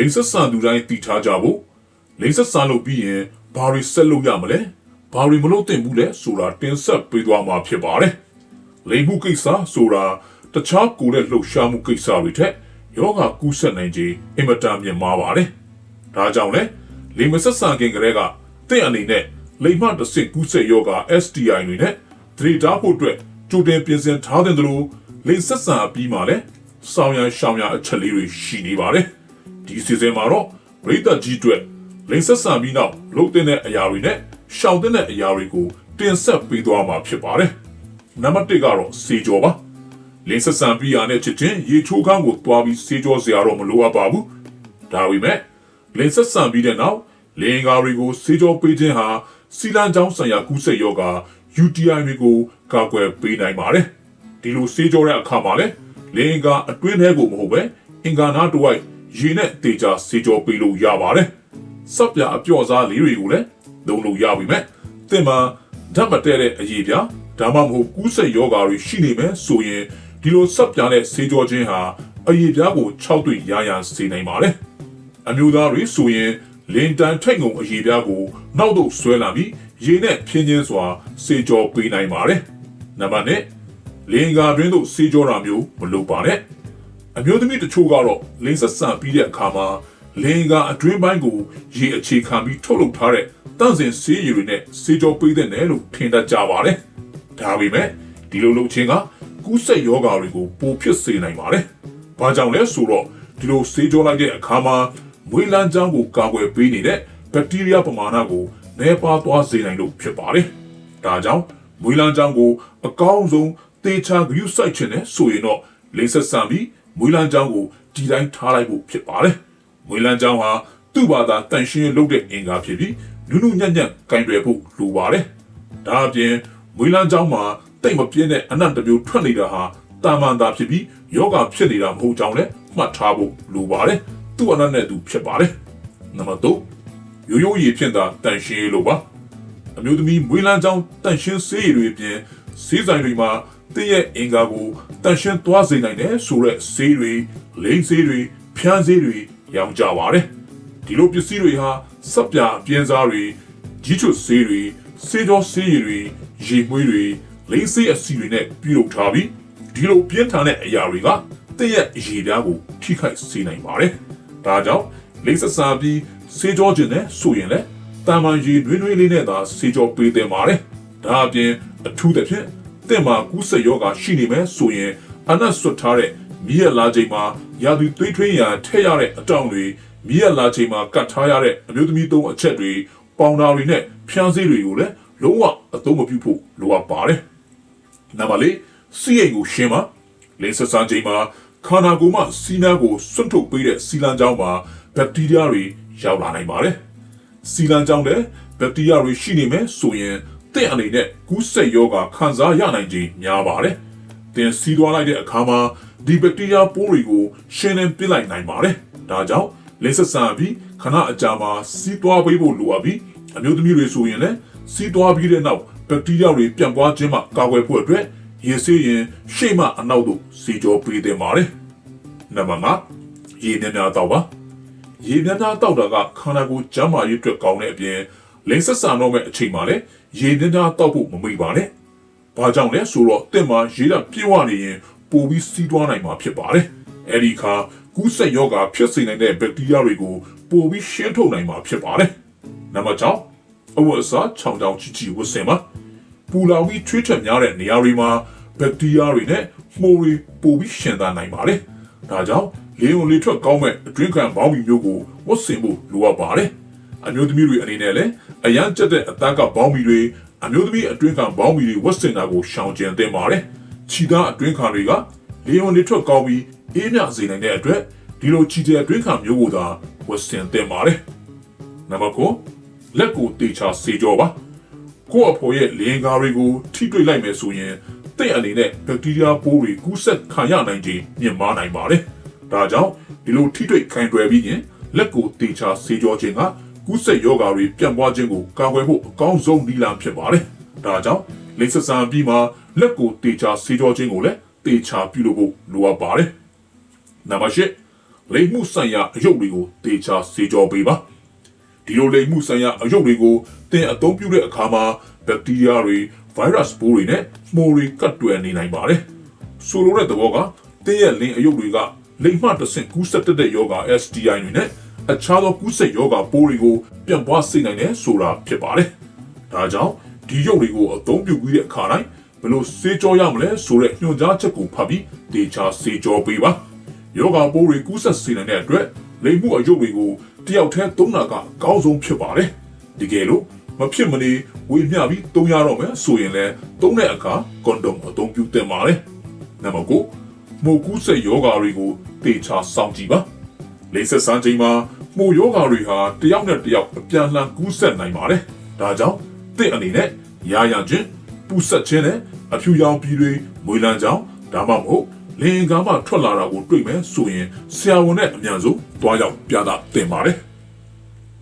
လိန်ဆက်ဆန်သူတိုင်းတည်ထားကြဖို့လိန်ဆက်ဆန်လို့ပြီးရင်ဘာတွေဆက်လုပ်ရမလဲဘာတွေမလုပ်သင့်ဘူးလဲဆိုတာတင်ဆက်ပေးသွားမှာဖြစ်ပါတယ်လိန်မှုကိစ္စဆိုတာတခြားကိုယ်ရဲ့လှုပ်ရှားမှုကိစ္စတွေထက်ယောဂကူးစက်နိုင်ခြင်းအင်မတန်မြင့်မားပါတယ်ဒါကြောင့်လဲလိန်မဆက်ဆန်ခင်ကလေးကတင့်အနေနဲ့လိန်မတစ်ဆင့်ကူးစက်ယောဂ STI တွေနဲ့သတိထားဖို့အတွက်ကြိုတင်ပြင်ဆင်ထားတဲ့လို့လိန်ဆက်ဆန်အပြီးမှလည်းစောင်းရန်ရှောင်းရန်အချက်လေးတွေရှိနေပါတယ် ဒီစီစဉ်မှာတော့ပရိသတ်ကြီးအတွက်လိန်ဆက်ဆန်ပြီးနောက်လှုပ်တဲ့အရာတွေနဲ့ရှောင်တဲ့အရာတွေကိုတင်ဆက်ပေးသွားမှာဖြစ်ပါတယ်နံပါတ်1ကတော့စေကြောပါလင်းဆက်ဆံပြီးရတဲ့ချစ်ချင်းရေချိုးခန်းကိုတွားပြီးစေးကြောစရာတော့မလိုအပ်ပါဘူးဒါပေမဲ့လင်းဆက်ဆံပြီးတဲ့နောက်လင်္ကာတွေကိုစေးကြောပေးခြင်းဟာစီလန်ချောင်းဆိုင်ရာကူးစက်ယောဂါ UTI တွေကိုကာကွယ်ပေးနိုင်ပါတယ်ဒီလိုစေးကြောတဲ့အခါမှာလည်းလင်္ကာအတွင်းထဲကိုမဟုတ်ပဲအင်္ဂါနာတစ်ဝိုက် ရေနဲ့တေချာစေးကြောပေးလို့ရပါတယ်စပ်ပြအပြော့စားလေးတွေကိုလည်းလုံလို့ရပြီမဲ့တင်မှာဓာတ်မတဲတဲ့အရေးပြဒါမှမဟုတ်ကူးစက်ယောဂါတွေရှိနေမယ်ဆိုရင်ဒီလိုစပ်ပြတဲ့ဆေးကြောခြင်းဟာအရေးပြားကို6တွေ့ရရစေနိုင်ပါတယ်အမျိုးသားတွေဆိုရင်လင်တန်ထိတ်ငုံအရေးပြားကိုနောက်တော့ဆွဲလာပြီးရေနဲ့ဖြင်းချင်းစွာစေကြောပေးနိုင်ပါတယ်နံပါတ်1လင်္ကာတွင်သို့စေကြောတာမျိုးမလုပ်ပါနဲ့ အမျိုးသမီးတချို့ကတော့လင်းဆက်ဆန်ပြီးတဲ့အခါမှာလင်္ကာအတွင်းပိုင်းကိုရေအခြေခံပြီးထုတ်လုပ်ထားတဲ့တန့်စင်ဆေးရည်တွေနဲ့စေကြောပေးတဲ့နယ်လို့ထင်တတ်ကြပါတယ်ဒါပေမဲ့ဒီလိုလုပ်ခြင်းကကူးစက်ယောဂါတွေကိုပိုဖြစ်စေနိုင်ပါတယ်။ဘာကြောင့်လဲဆိုတော့ဒီလိုဆေးကြောလိုက်တဲ့အခါမှာမွေးလန်းချောင်းကိုကာကွယ်ပေးနေတဲ့ဘက်တီးရီးယားပမာဏကိုနှဲပါသွားစေနိုင်လို့ဖြစ်ပါတယ်။ဒါကြောင့်မွေးလန်းချောင်းကိုအကောင်းဆုံးသေချာဂရုစိုက်ခြင်းနဲ့ဆိုရင်တော့လိမ့်ဆက်ဆန်ပြီး မွေးလန်းချောင်းကိုဒီတိုင်းထားလိုက်ဖို့ဖြစ်ပါတယ်။မွေးလန်းချောင်းဟာသူ့ဘာသာတန်ရှင်းလုပ်တဲ့အင်္ဂါဖြစ်ပြီးနုနုညံ့ညံ့ကင်တွယ်ဖို့လိုပါတယ်။ဒါအပြင်မွေးလန်းချောင်းမှာတိတ်မပြင်းတဲ့အနံ့တစ်မျိုးထွက်နေတာဟာတာမန်တာဖြစ်ပြီးယောဂဖြစ်နေတာမဟုတ်ကြောင်းလည်းမှတ်ထားဖို့လိုပါတယ်။သူ့အနံ့နဲ့သူဖြစ်ပါတယ်။နံပါတ်3ရိုးရိုးရည်ဖြင့်သာတန်ရှင်းလို့ပါ။အမျိုးသမီးမွေးလန်းချောင်းတန်ရှင်းဆေးရည်တွေအပြင်ဆေးဆိုင်တွေမှာ တည့်ရဲ့အင်္ဂါကိုတန်ရှင်းသွားစေနိုင်တယ်ဆိုတဲ့ဆေးတွေလိမ့်ဆေးတွေဖြန်းဆေးတွေရောင်းကြပါတယ်။ဒီလိုပစ္စည်းတွေဟာစပ်ပြာအပြင်းစားတွေကြီးချွတ်ဆေးတွေဆေးကြောဆေးရည်တွေရေမွေးတွေလိမ့်ဆေးအစီတွေနဲ့ပြုလုပ်ထားပြီးဒီလိုပြင်းထန်တဲ့အရာတွေကတည့်ရဲ့အရေးပြားကိုထိခိုက်စေနိုင်ပါတယ်။ဒါကြောင့်လိမ့်ဆက်စာပြီးဆေးကြောခြင်းနဲ့ဆိုရင်လည်းတာမန်ရေနွေးနွေးလေးနဲ့သာဆေးကြောပေးသင့်ပါတယ်။ဒါအပြင်အထူးသဖြင့် တင့်မှာကူးစက်ယောဂါရှိနေမယ်ဆိုရင်အနက်ဆွတ်ထားတဲ့မြည့်ရလာချိန်မှာရာသီသွေးထွေးရန်ထည့်ရတဲ့အတောင်တွေမြည့်ရလာချိန်မှာကတ်ထားရတဲ့အမျိုးသမီးသုံးအချက်တွေပေါင်တာတွေနဲ့ဖြန်းဆေးတွေကိုလည်းလုံးဝအသုံးမပြုဖို့လိုအပ်ပါတယ်။နံပါတ်၄စီအိမ်ကိုရှင်းပါလင်းဆက်ဆန်းချိန်မှာခန္ဓာကိုယ်မှစီးနားကိုစွန့်ထုတ်ပေးတဲ့စီလန်ကြောင်းမှာဘက်တီးရီးယားတွေရောက်လာနိုင်ပါတယ်။စီလန်ကြောင်းတဲ့ဘက်တီးရီးယားတွေရှိနေမယ်ဆိုရင် တင့်အနေနဲ့ကူးစက်ရောဂါခံစားရနိုင်ခြင်းများပါတယ်။တင်စီးသွားလိုက်တဲ့အခါမှာဒီဘက်တီးရီးယားပိုးတွေကိုရှင်းလင်းပစ်လိုက်နိုင်ပါတယ်။ဒါကြောင့်လင်းဆက်ဆန်းပြီးခဏအကြာမှာစီးသွားပေးဖို့လိုအပ်ပြီးအမျိုးသမီးတွေဆိုရင်လည်းစီးသွားပြီးတဲ့နောက်ဘက်တီးရီးယားတွေပြန့်ပွားခြင်းမှကာကွယ်ဖို့အတွက်ရေဆေးရင်ရှေ့မှအနောက်သို့စီကြောပေးတင်ပါတယ်။နံပါတ်5ရေများများတောက်ပါ။ရေများများတောက်တာကခန္ဓာကိုယ်ကျန်းမာရေးအတွက်ကောင်းတဲ့အပြင်လိမ့်ဆက်ဆံတော့မဲ့အချိန်မှာလည်း ရေများများတောက်ဖို့မမိပါနဲ့။ဘာကြောင့်လဲဆိုတော့တင့်မှာရေဓာတ်ပြည့်ဝနေရင်ပိုပြီးစီးသွားနိုင်မှာဖြစ်ပါတယ်။အဲဒီအခါကူးစက်ရောဂါဖြစ်စေနိုင်တဲ့ဘက်တီးရီးယားတွေကိုပိုပြီးရှင်းထုတ်နိုင်မှာဖြစ်ပါတယ်။နံပါတ်6အဝတ်အစားချောင်းချောင်းချီချီဝတ်ဆင်ပါပူလောင်ပြီးထွေးထွက်များတဲ့နေရာတွေမှာဘက်တီးရီးယားတွေနဲ့မှုတွေပိုပြီးရှင်သန်နိုင်ပါတယ်။ဒါကြောင့်လေုံလေထွက်ကောင်းမဲ့အတွင်းခံဘောင်းဘီမျိုးကိုဝတ်ဆင်ဖို့လိုအပ်ပါတယ်။ အမျိုးသမီးတွေအနေနဲ့လည်းအရန်ကျက်တဲ့အသားကဘောင်းဘီတွေအမျိုးသမီးအတွင်းခံဘောင်းဘီတွေဝတ်ဆင်တာကိုရှောင်ကျဉ်သင့်ပါတယ်။ခြိသားအတွင်းခံတွေကလေုံလေထွက်ကောင်းပြီးအေးမြစေနိုင်တဲ့အတွက်ဒီလိုခြိတဲ့အတွင်းခံမျိုးကိုသာဝတ်ဆင်သင့်ပါတယ်။နံပါတ်9လက်ကိုတေချာစေကြောပါကိုယ့်အဖော်ရဲ့လင်္ကာတွေကိုထိတွေ့လိုက်မယ်ဆိုရင်တဲ့အနေနဲ့ဘက်တီးရီးယားပိုးတွေကူးစက်ခံရနိုင်ခြင်းမြင့်မားနိုင်ပါတယ်။ဒါကြောင့်ဒီလိုထိတွေ့ခံတွယ်ပြီးရင်လက်ကိုတေချာစေကြောခြင်းက ကူးစက်ရောဂါတွေပြန့်ပွားခြင်းကိုကာကွယ်ဖို့အကောင်းဆုံးနည်းလမ်းဖြစ်ပါတယ်။ဒါကြောင့်လိမ့်ဆက်ဆံပြီးမှလက်ကိုတေချာစေကြောခြင်းကိုလည်းတေချာပြုလုပ်ဖို့လိုအပ်ပါတယ်။နံပါတ်၈လိမ်မှုဆိုင်ရာအယုတ်တွေကိုတေချာစေကြောပေးပါဒီလိုလိမ်မှုဆိုင်ရာအယုတ်တွေကိုသင်အသုံးပြုတဲ့အခါမှာဘက်တီးရီးယားတွေဗိုင်းရပ်စ်ပိုးတွေနဲ့မှိုတွေကတ်တွယ်နေနိုင်ပါတယ်ဆိုလိုတဲ့သဘောကသင်ရဲ့လင်အယုတ်တွေကလိမ်မှတစ်ဆင့်ကူးစက်တတ်တဲ့ယောဂါ STI တွေနဲ့ အခြားသောကူးစက်ယောဂါပိုးတွေကိုပြန့်ပွားစေနိုင်တယ်ဆိုတာဖြစ်ပါတယ်ဒါကြောင့်ဒီယုတ်တွေကိုအသုံးပြုပြီးတဲ့အခါတိုင်းဘယ်လိုစေကြောရမလဲဆိုတဲ့ညွှန်ကြားချက်ကိုဖတ်ပြီးတေချာစေကြောပေးပါယောဂါပိုးတွေကူးစက်စေနိုင်တဲ့အတွက်လိမ်မှုအယုတ်တွေကိုတယောက်တည်းသုံးတာကအကောင်းဆုံးဖြစ်ပါတယ်တကယ်လို့မဖြစ်မနေဝေမျှပြီးသုံးရတော့မယ်ဆိုရင်လည်းသုံးတဲ့အခါကွန်ဒုံအသုံးပြုသင့်ပါတယ်နံပါတ်9မိုကူးစက်ယောဂါတွေကိုတေချာစောင့်ကြည့်ပါ လိမ့်ဆက်စမ်းချိန်မှာမိုယောဂါတွေဟာတယောက်နဲ့တယောက်အပြန်အလှန်ကူးစက်နိုင်ပါတယ်ဒါကြောင့်တင့်အနေနဲ့ရာရခြင်းပူဆက်ခြင်းနဲ့အဖြူရောင်ပြည်တွေမွေးလန်းကြောင်းဒါမှမဟုတ်လင်ကားမှထွက်လာတာကိုတွေ့မယ်ဆိုရင်ဆရာဝန်နဲ့အမြန်ဆုံးတွားရောက်ပြသတင်ပါတယ်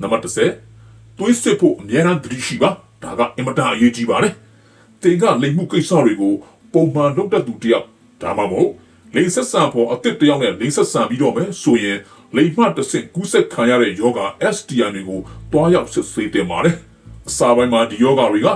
နံပါတ်10သွေးစစ်ဖို့အများအားသတိရှိပါဒါကအင်မတန်အရေးကြီးပါတယ်တင်ကလိမ်မှုကိစ္စတွေကိုပုံမှန်လုပ်တတ်သူတယောက်ဒါမှမဟုတ်လိမ်ဆက်ဆံဖို့အစ်စ်တယောက်နဲ့လိမ်ဆက်ဆံပြီးတော့မယ်ဆိုရင် လိမ်မှတစ်ဆင့်ကူးစက်ခံရတဲ့ယောဂ STI တွေကိုတွားရောက်စစ်ဆေးတင်ပါတယ်အစာပိုင်းမှာဒီယောဂတွေက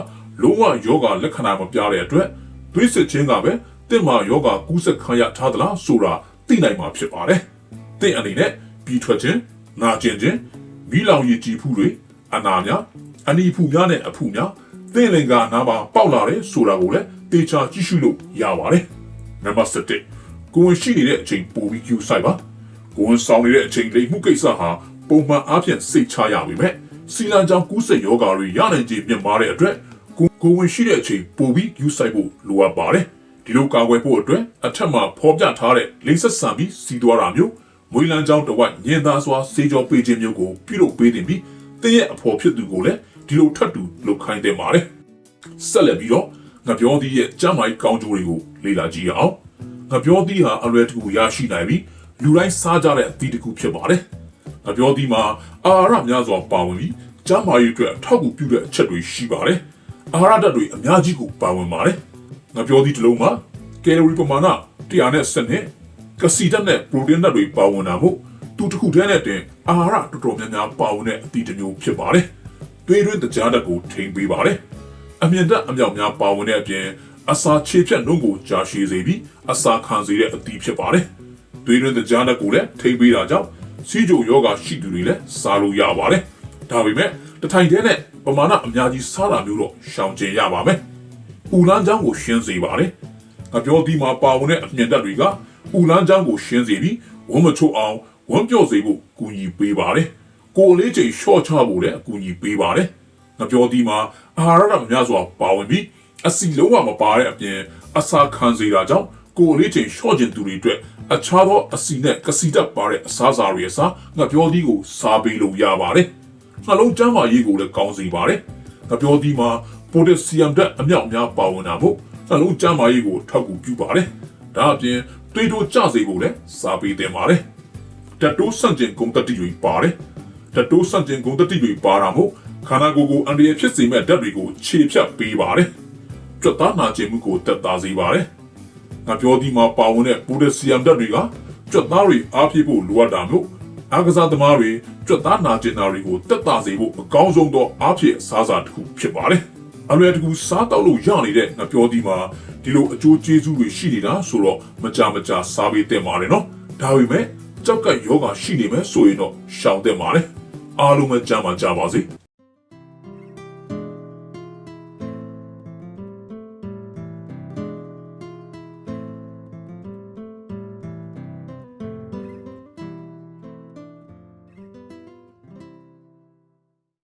လုံးဝယောဂလက္ခဏာမပြတဲ့အတွက်သွေးစစ်ခြင်းကပဲတင့်မှာယောဂကူးစက်ခံရထားသလားဆိုတာသိနိုင်မှာဖြစ်ပါတယ်။တင့်အနေနဲ့ပြီးထွက်ခြင်း၊နာကျင်ခြင်း၊မိလောင်ရည်ကြည်ဖူးတွေအနာများအနီဖူများနဲ့အဖူများသင်လင်္ကာနားမှာပေါက်လာတယ်ဆိုတာကိုလည်းတေချာကြည့်ရှုလို့ရပါတယ်။နံပါတ်7ကိုဝင်ရှိနေတဲ့အချိန်ပိုပြီးကျူဆိုင်ပါ။ ကိုဝင်ဆောင်နေတဲ့အချိန်လိမ်မှုကိစ္စဟာပုံမှန်အားဖြင့်စိတ်ချရပါပဲ။စီလန်ကြောင့်ကူးစက်ယောဂါတွေရနိုင်ခြေမြင့်မားတဲ့အတွက်ကိုကိုဝင်ရှိတဲ့အချိန်ပိုပြီးယူဆိုင်ဖို့လိုအပ်ပါတယ်။ဒီလိုကာကွယ်ဖို့အတွက်အထက်မှာဖော်ပြထားတဲ့လိမ့်ဆက်ဆံပြီးစီးသွားတာမျိုးမွေးလန်းကြောင်းတစ်ဝိုက်ညင်သားစွာစေးကြောပေးခြင်းမျိုးကိုပြုလုပ်ပေးတင်ပြီးတင်းရဲ့အဖော်ဖြစ်သူကိုလည်းဒီလိုထပ်တူလုပ်ခိုင်းတင်ပါတယ်။ဆက်လက်ပြီးတော့ငါပြောသည့်ရဲ့ကျမ်းမာရေးကောင်းကျိုးတွေကိုလေ့လာကြည့်ရအောင်။ငါပြောသည့်ဟာအလွယ်တကူရရှိနိုင်ပြီး လူတိုင်းစားကြတဲ့အသီးတစ်ခုဖြစ်ပါတယ်။ငါပြောသည့်မှာအာဟာရများစွာပါဝင်ပြီးကျမ်းမာရေးအတွက်ထောက်ကူပြုတဲ့အချက်တွေရှိပါတယ်။အာဟာရဓာတ်တွေအများကြီးကိုပါဝင်ပါတယ်။ငါပြောသည့်တစ်လုံးမှာကယ်လိုရီပမာဏ100နဲ့7နဲ့ကစီဓာတ်နဲ့ပရိုတင်းဓာတ်တွေပါဝင်တာမို့သူတစ်ခုတည်းနဲ့တင်အာဟာရတော်တော်များများပါဝင်တဲ့အသီးတစ်မျိုးဖြစ်ပါတယ်။သွေးတွင်းတကြားဓာတ်ကိုထိန်းပေးပါတယ်။အမြင့်ဓာတ်အမြောက်များပါဝင်တဲ့အပြင်အစာခြေဖြတ်နှုန်းကိုကြာရှည်စေပြီးအစာခံစေတဲ့အသီးဖြစ်ပါတယ်။ သွေးတွင်းတကြားဓာတ်ကိုလည်းထိန်းပေးတာကြောင့်စီးကြိုယောဂရှိသူတွေလည်းစားလို့ရပါတယ်။ဒါပေမဲ့တထိုင်တည်းနဲ့ပမာဏအများကြီးစားတာမျိုးတော့ရှောင်ကျဉ်ရပါမယ်။ဦးလန်းချောင်းကိုရှင်းစေပါတယ်။ငါပြောဒီမှာပါဝင်တဲ့အမြင့်ဓာတ်တွေကဦးလန်းချောင်းကိုရှင်းစေပြီးဝမ်းမချို့အောင်ဝမ်းပြော့စေဖို့ကူညီပေးပါတယ်။ကိုယ်လေးချိန်ရှော့ချဖို့လည်းအကူအညီပေးပါတယ်။ငါပြောဒီမှာအာဟာရဓာတ်များစွာပါဝင်ပြီးအစီလုံးဝမပါတဲ့အပြင်အစာခံစေတာကြောင့် ကိုယ်လေးချိန်ရှော့ကျင်သူတွေအတွက်အခြားသောအစီနဲ့ကစီဓာတ်ပါတဲ့အစားအစာတွေအစားငါပြောဒီကိုစားပေးလို့ရပါတယ်။နှလုံးကျန်းမာရေးကိုလည်းကောင်းစေပါတယ်။ငါပြောဒီမှာပိုတက်ဆီယမ်ဓာတ်အမြောက်များပါဝင်တာမို့နှလုံးကျန်းမာရေးကိုထောက်ကူပြုပါတယ်။ဒါအပြင်သွေးတိုးကျစေဖို့လည်းစားပေးတင်ပါတယ်။တက်တိုးဆန့်ကျင်ဂုဏ်တတိတွေပါတယ်။တက်တိုးဆန့်ကျင်ဂုဏ်တတိတွေပါတာမို့ခန္ဓာကိုယ်ကိုအန္တရာယ်ဖြစ်စေမဲ့ဓာတ်တွေကိုခြေဖြတ်ပေးပါတယ်။ကြွက်သားနာကျင်မှုကိုတက်တာစေပါတယ်။ ငါပြောဒီမှာပါဝင်တဲ့ပိုတက်ဆီယမ်ဓာတ်တွေကကြွက်သားတွေအားဖြည့်ဖို့လိုအပ်တာမို့အားကစားသမားတွေကြွက်သားနာကျင်တာတွေကိုတက်တာစေဖို့အကောင်းဆုံးသောအားဖြည့်အစားအစာတစ်ခုဖြစ်ပါတယ်။အလွယ်တကူစားတောက်လို့ရနေတဲ့ငါပြောဒီမှာဒီလိုအကျိုးကျေးဇူးတွေရှိနေတာဆိုတော့မကြမကြစားပေးတင်ပါတယ်နော်။ဒါပေမဲ့ကြောက်ကယောဂရှိနေမယ်ဆိုရင်တော့ရှောင်တင်ပါတယ်။အားလုံးပဲကြမ်းပါကြပါစေ။